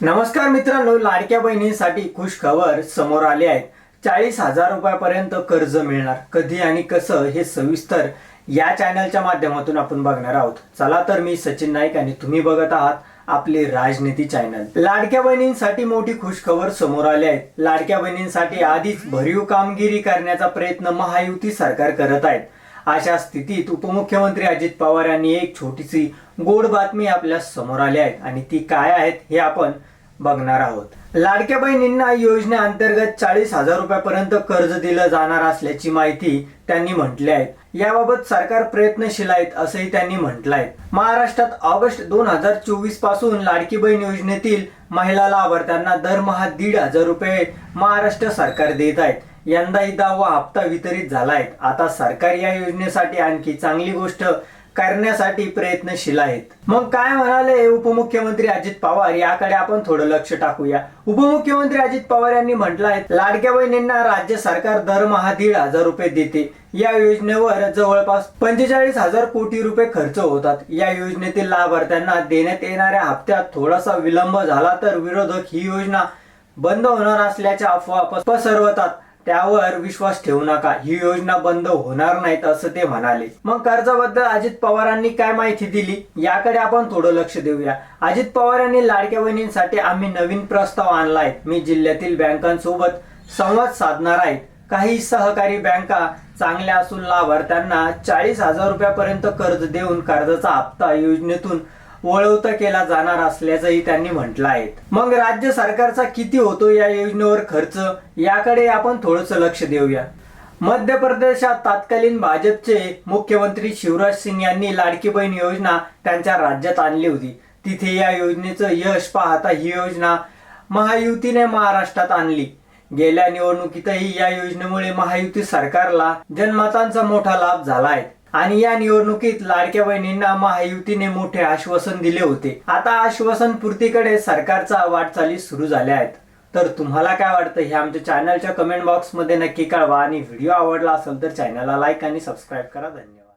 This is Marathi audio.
नमस्कार मित्रांनो लाडक्या बहिणींसाठी खुश खबर समोर आली आहे चाळीस हजार रुपयापर्यंत कर्ज मिळणार. कधी आणि कसं हे सविस्तर या चॅनलच्या माध्यमातून आपण बघणार आहोत. चला तर मी सचिन नाईक आणि तुम्ही बघत आहात आपले राजनीती चॅनल लाडक्या बहिणींसाठी मोठी खुशखबर समोर आली आहे लाडक्या बहिणींसाठी आधीच भरीव कामगिरी करण्याचा प्रयत्न महायुती सरकार करत आहेत. अशा स्थितीत उपमुख्यमंत्री अजित पवार यांनी एक छोटीशी गोड बातमी आपल्यासमोर आली आहे. आणि ती काय आहेत हे आपण बघणार आहोत. लाडक्या बहिणींना योजनेअंतर्गत चाळीस हजार रुपयापर्यंत कर्ज दिलं जाणार असल्याची माहिती त्यांनी म्हटली आहे. याबाबत सरकार प्रयत्नशील आहेत असंही त्यांनी म्हटलं आहे. महाराष्ट्रात ऑगस्ट दोन हजार चोवीसपासून लाडकी बहीण योजनेतील महिला लाभार्थ्यांना दरमहा दीड हजार रुपये महाराष्ट्र सरकार देत आहेत. यंदा यंदाही दहावा हप्ता वितरित झालाय. आता सरकार या योजनेसाठी आणखी चांगली गोष्ट करण्यासाठी प्रयत्नशील आहेत. मग काय म्हणाले उपमुख्यमंत्री अजित पवार? याकडे आपण थोडं लक्ष टाकूया. उपमुख्यमंत्री अजित पवार यांनी म्हटलं आहे लाडक्या बहिणींना राज्य सरकार दरमहा दीड हजार रुपये देते. या योजनेवर जवळपास पंचेचाळीस हजार कोटी रुपये खर्च होतात. या योजनेतील लाभार्थ्यांना देण्यात येणाऱ्या हप्त्यात थोडासा विलंब झाला तर विरोधक ही योजना बंद होणार असल्याच्या अफवा पस- पसरवतात. त्यावर विश्वास ठेवू नका. ही योजना बंद होणार नाहीत असं ते म्हणाले. मग कर्जाबद्दल अजित पवारांनी काय माहिती दिली? याकडे आपण थोडं लक्ष देऊया. अजित पवार यांनी लाडक्या बहिणींसाठी आम्ही नवीन प्रस्ताव आणलाय. मी जिल्ह्यातील बँकांसोबत संवाद साधणार आहे. काही सहकारी बँका चांगल्या असून लाभार्थ्यांना चाळीस हजार रुपयापर्यंत कर्ज देऊन कर्जाचा हप्ता योजनेतून वळवता केला जाणार असल्याचंही त्यांनी म्हटलं आहे. मग राज्य सरकारचा किती होतो या योजनेवर खर्च? याकडे आपण थोडंसं लक्ष देऊया. मध्य प्रदेशात तत्कालीन भाजपचे मुख्यमंत्री शिवराज सिंग यांनी लाडकी बहीण योजना त्यांच्या राज्यात आणली होती. तिथे या योजनेचं यश पाहता ही योजना महायुतीने महाराष्ट्रात आणली. गेल्या निवडणुकीतही या योजनेमुळे महायुती सरकारला जनमतांचा मोठा लाभ झाला आहे. आणि या निवडणुकीत लाडक्या बहिणींना महायुतीने मोठे आश्वासन दिले होते. आता आश्वासन पूर्तीकडे सरकारचा वाटचाली सुरू झाल्या आहेत. तर तुम्हाला काय वाटतं? हे आमच्या चॅनलच्या कमेंट बॉक्समध्ये नक्की कळवा. आणि व्हिडिओ आवडला असेल तर चॅनलला लाईक आणि सबस्क्राईब करा. धन्यवाद.